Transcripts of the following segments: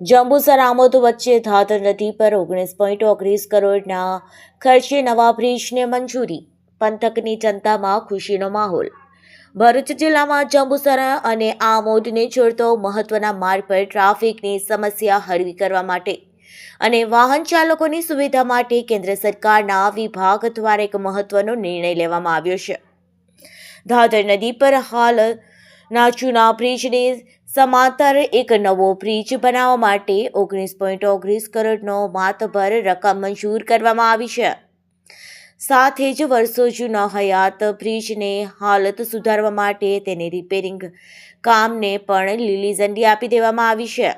જંબુસર આમોદ વચ્ચે ધાતર નદી પર ઓગણીસ પોઈન્ટ ઓગણીસ કરોડના ખર્ચે નવા બ્રિજને મંજૂરી, પંથકની જનતામાં ખુશીનો માહોલ. ભરૂચ જિલ્લામાં જંબુસર અને આમોદને જોડતો મહત્વના માર્ગ પર ટ્રાફિકની સમસ્યા હળવી કરવા માટે અને વાહન ચાલકોની સુવિધા માટે કેન્દ્ર સરકારના વિભાગ દ્વારા એક મહત્વનો નિર્ણય લેવામાં આવ્યો છે. ધાતર નદી પર હાલ ના જૂના બ્રિજને સમાંતર એક નવો બ્રિજ બનાવવા માટે ઓગણીસ પોઈન્ટ ઓગણીસ કરોડનો માતભર રકમ મંજૂર કરવામાં આવી છે સાથે જ વર્ષો જૂના હયાત બ્રિજને હાલત સુધારવા માટે તેને રિપેરિંગ કામને પણ લીલી ઝંડી આપી દેવામાં આવી છે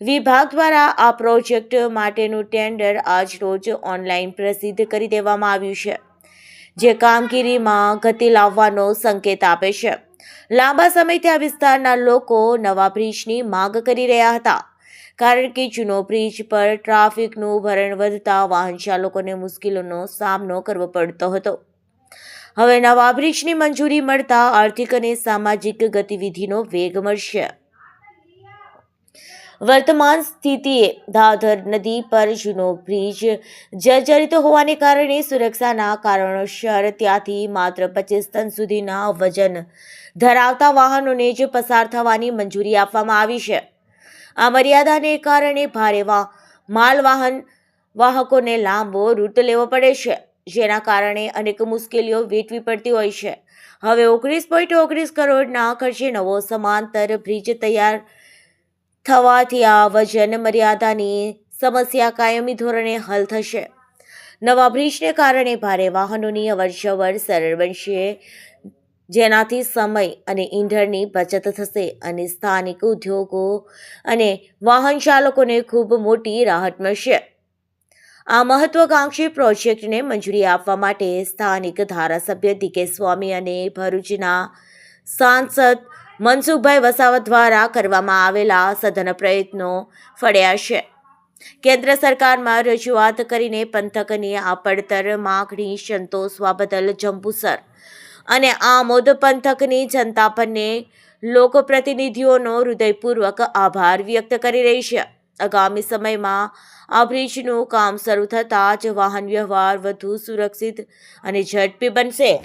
વિભાગ દ્વારા આ પ્રોજેક્ટ માટેનું ટેન્ડર આજ રોજ ઓનલાઈન પ્રસિદ્ધ કરી દેવામાં આવ્યું છે જે કામગીરીમાં ગતિ લાવવાનો સંકેત આપે છે લાંબા સમયથી આ વિસ્તારના લોકો નવા બ્રિજની માંગ કરી રહ્યા હતા. કારણ કે જૂનો બ્રિજ પર ટ્રાફિકનું ભરણ વધતા વાહન ચાલકોને મુશ્કેલીનો સામનો કરવો પડતો હતો. હવે નવા બ્રિજની મંજૂરી મળતા આર્થિક અને સામાજિક ગતિવિધિનો વેગ મળશે. વર્તમાન સ્થિતિએ દાદર નદી પર જૂનો બ્રિજ જર્જરિત હોવાને કારણે સુરક્ષાના કારણોસર ત્યાંથી માત્ર પચીસ ટન સુધીના વજન ધરાવતા વાહનોને જ પસાર થવાની મંજૂરી આપવામાં આવી છે. આ મર્યાદાને કારણે ભારે માલવાહન વાહકોને લાંબો રૂટ લેવો પડે છે, જેના કારણે અનેક મુશ્કેલીઓ વેઠવી પડતી હોય છે. હવે ઓગણીસ પોઈન્ટ ઓગણીસ કરોડના ખર્ચે નવો સમાંતર બ્રિજ તૈયાર થવાથી આ વજન મર્યાદાની સમસ્યા કાયમી ધોરણે હલ થશે. નવા બ્રિજને કારણે ભારે વાહનોની અવરજવર સરળ બનશે. જેનાથી સમય અને ઈંધણની બચત થશે અને સ્થાનિક ઉદ્યોગો અને વાહન ચાલકોને ખૂબ મોટી રાહત મળશે. આ મહત્વાકાંક્ષી પ્રોજેક્ટને મંજૂરી આપવા માટે સ્થાનિક ધારાસભ્ય ડીકે સ્વામી અને ભરૂચના સાંસદ મનસુખભાઈ વસાવત દ્વારા કરવામાં આવેલા સઘન પ્રયત્નો ફળ્યા છે. કેન્દ્ર સરકારમાં રજૂઆત કરીને પંથકની આ પડતર માગણી સંતોષવા બદલ જંબુસર અને આમોદ પંથકની જનતા પરને લોકપ્રતિનિધિઓનો હૃદયપૂર્વક આભાર વ્યક્ત કરી રહી છે. આગામી સમયમાં આ બ્રિજનું કામ શરૂ થતાં જ વાહન વ્યવહાર વધુ સુરક્ષિત અને ઝડપી બનશે.